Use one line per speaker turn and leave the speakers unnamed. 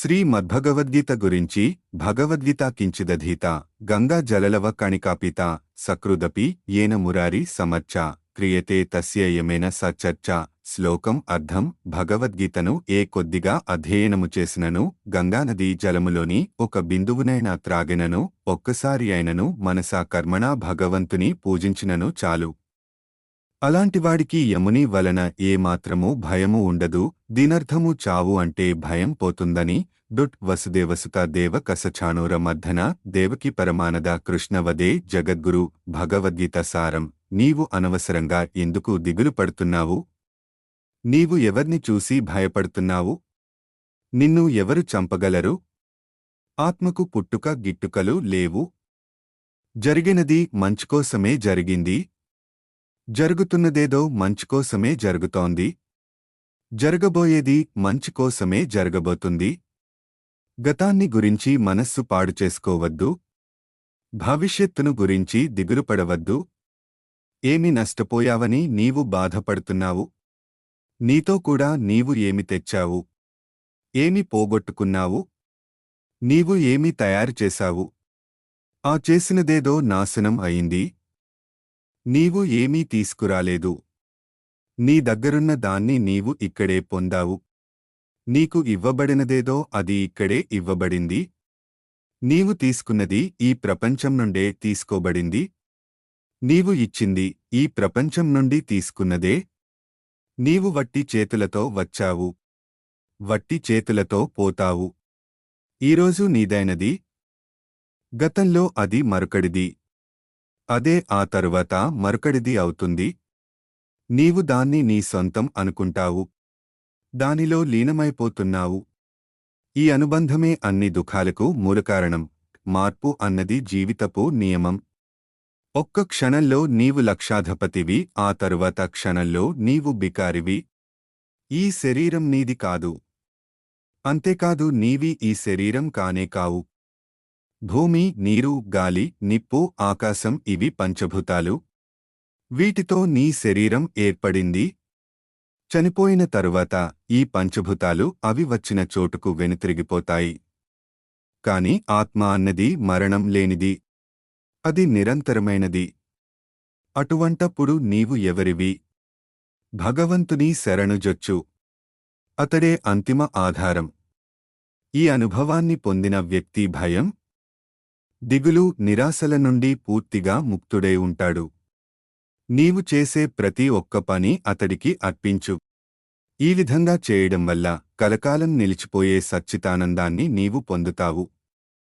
శ్రీ మద్భగవద్గీత గురించి భగవద్గీత కించిదధీత గంగా జలలవ కణికాపిత సకృదపి ఏన మురారి సమర్చ క్రియతే తస్య యమేన సచర్చ శ్లోకం అర్థం భగవద్గీతను ఏ కొద్దిగా అధ్యయనము చేసినను గంగానదీ జలములోని ఒక బిందువునైనా త్రాగినను ఒక్కసారి అయినను మనసా కర్మణా భగవంతుని పూజించినను చాలు. అలాంటివాడికి యముని వలన ఏమాత్రమూ భయము ఉండదు దీనర్థము చావు అంటే భయం పోతుందని దుట్ వసుదేవసుత దేవ కసచాణూర మర్ధన దేవకి పరమానద కృష్ణవదే జగద్గురు భగవద్గీత సారం. నీవు అనవసరంగా ఎందుకు దిగులు పడుతున్నావు? నీవు ఎవర్ని చూసి భయపడుతున్నావు? నిన్ను ఎవరు చంపగలరు? ఆత్మకు పుట్టుక గిట్టుకలు లేవు? జరిగినది మంచుకోసమే జరిగింది జరుగుతున్నదేదో మంచికోసమే జరుగుతోంది. జరగబోయేది మంచికోసమే జరగబోతుంది. గతాన్ని గురించి మనస్సు పాడు చేసుకోవద్దు. భవిష్యత్తును గురించి దిగులుపడవద్దు. ఏమి నష్టపోయావని నీవు బాధపడుతున్నావు. నీతో కూడా నీవు ఏమి తెచ్చావు. ఏమి పోగొట్టుకున్నావు. నీవు ఏమి తయారు చేశావు. ఆ చేసినదేదో నాశనం అయింది. నీవు ఏమీ తీసుకురాలేదు. నీ దగ్గరున్న దాన్ని నీవు ఇక్కడే పొందావు. నీకు ఇవ్వబడినదేదో అది ఇక్కడే ఇవ్వబడింది. నీవు తీసుకున్నది ఈ ప్రపంచం నుండే తీసుకోబడింది. నీవు ఇచ్చింది ఈ ప్రపంచం నుండి తీసుకున్నదే. నీవు వట్టి చేతులతో వచ్చావు. వట్టి చేతులతో పోతావు. ఈరోజు నీదైనది. గతంలో అది మరొకడిది. అదే ఆ తరువాత మరొకడిది అవుతుంది. నీవు దాన్ని నీ సొంతం అనుకుంటావు. దానిలో లీనమైపోతున్నావు. ఈ అనుబంధమే అన్ని దుఃఖాలకు మూలకారణం. మార్పు అన్నది జీవితపు నియమం. ఒక్క క్షణంలో నీవు లక్షాధిపతివి ఆ తరువాత క్షణంలో నీవు బికారివి. ఈ శరీరం నీది కాదు. అంతేకాదు నీవి ఈ శరీరం కానే కావు. భూమి నీరు గాలి నిప్పు ఆకాశం ఇవి పంచభూతాలు. వీటితో నీ శరీరం ఏర్పడింది. చనిపోయిన తరువాత ఈ పంచభూతాలు అవి వచ్చిన చోటుకు వెనుతిరిగిపోతాయి. కాని ఆత్మ అన్నది మరణం లేనిది. అది నిరంతరమైనది. అటువంటప్పుడు నీవు ఎవరివి? భగవంతుని శరణుజొచ్చు. అతడే అంతిమ ఆధారం. ఈ అనుభవాన్ని పొందిన వ్యక్తి భయం దిగులు నిరాశల నుండి పూర్తిగా ముక్తుడై ఉంటాడు. నీవు చేసే ప్రతి ఒక్క పని అతడికి అర్పించు. ఈ విధంగా చేయడం వల్ల కలకాలం నిలిచిపోయే సచ్చితానందాన్ని నీవు పొందుతావు.